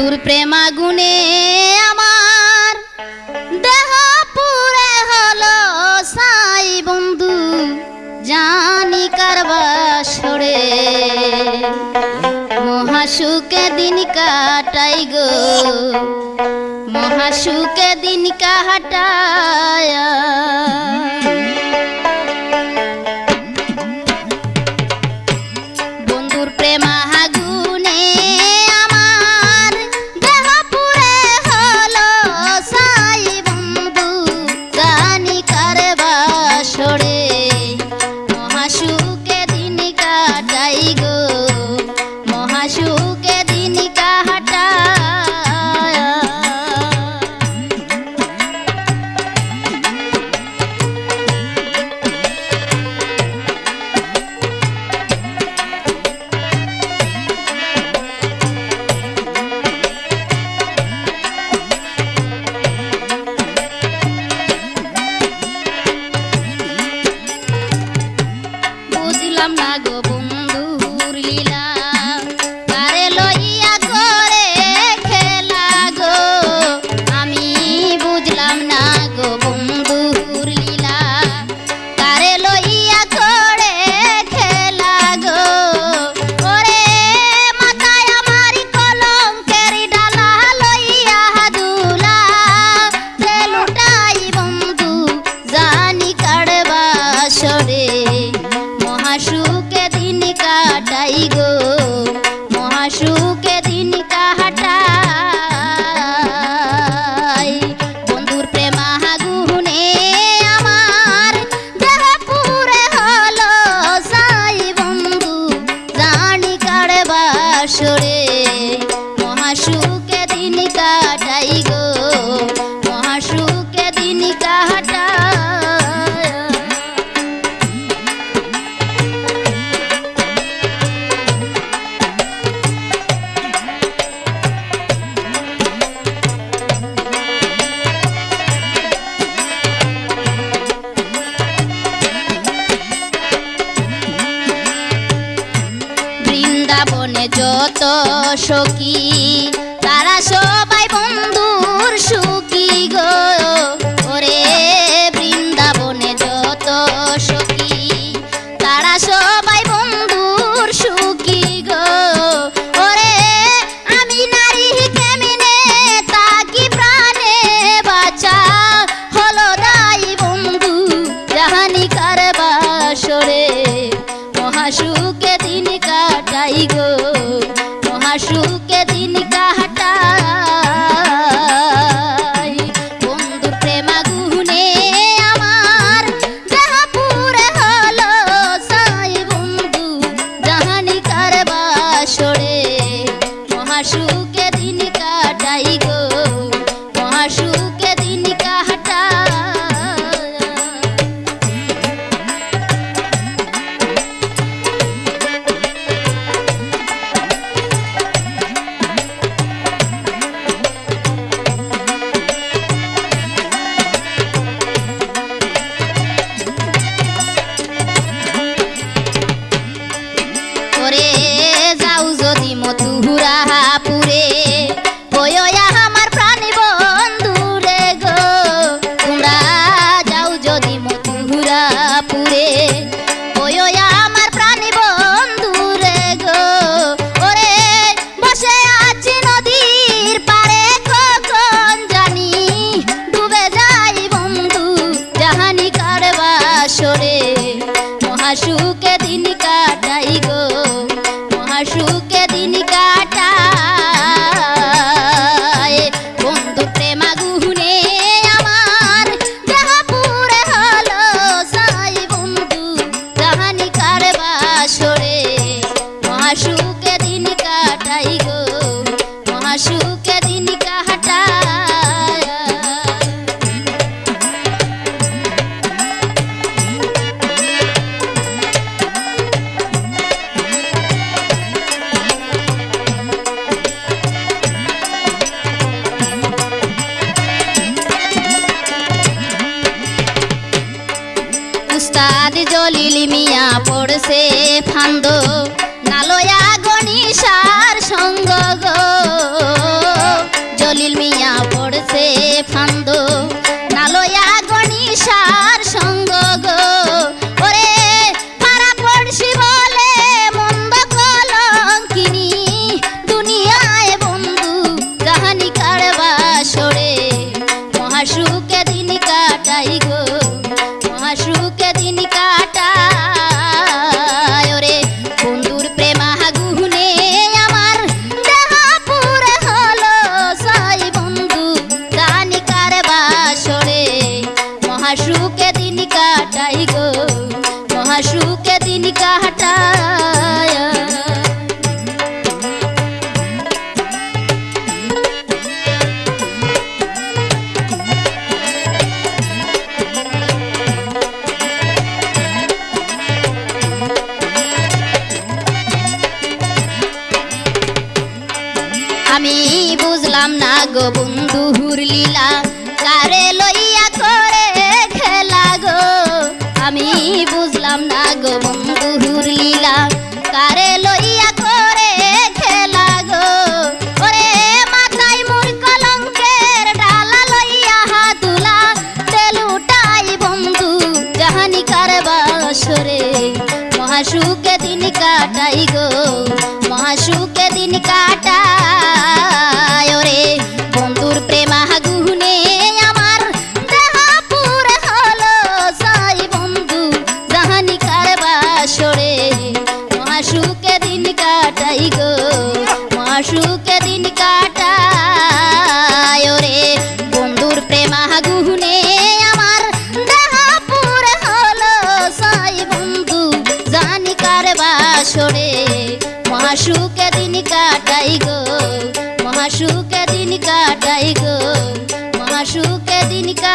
সুর্প্রেমা গুনে আমার দেহ পুরে হলো সাই বন্ধু, জানি কারবাসরে মহাসুকে দিন কাটাই গো মহাশুকে দিন কাটায়। I'm not go boom. যত সখী আসু দিন কাটাই গো, মহাসুখে দিন কাটাই বন্ধু প্রেমা গুহনে আমার যাহা বন্ধু কাহানি কার বাসরে। মহাসুখে দিন কাটাই গো, মহাসুখ উস্তাদ জলিল মিয়া পড়ছে ফান্দ। নালয়া গণিসার সঙ্গ গো। জলিল মিয়া পড়ছে ফান্দ। নালয়া গণিসার সঙ্গ গো। ওরে পাড়া পড়ছি বলে মন্দ কলঙ্কিনি। দুনিয়ায় বন্ধু কাহানি কারবা সরে। মহাসুখে দিন কাটাই গো। বুঝলাম না গো বন্ধুর লীলা কারে লইয়া করে খেলা গো? আমি বুঝলাম না গো বন্ধুর লীলা কারে লইয়া করে খেলা গো? ওরে মাথায় মোর কলঙ্কের ডালা লইয়া হাতুলা। তেলুটাই বন্ধু জাহানি কারবাসরে মহাসুকে দিন কাটাই গো মহাসুকে দিন কাটাই বাসরে মহাশুকে দিন কাটাই গো মহাশুকে দিন কাটাই গো মহাশুকে দিন কা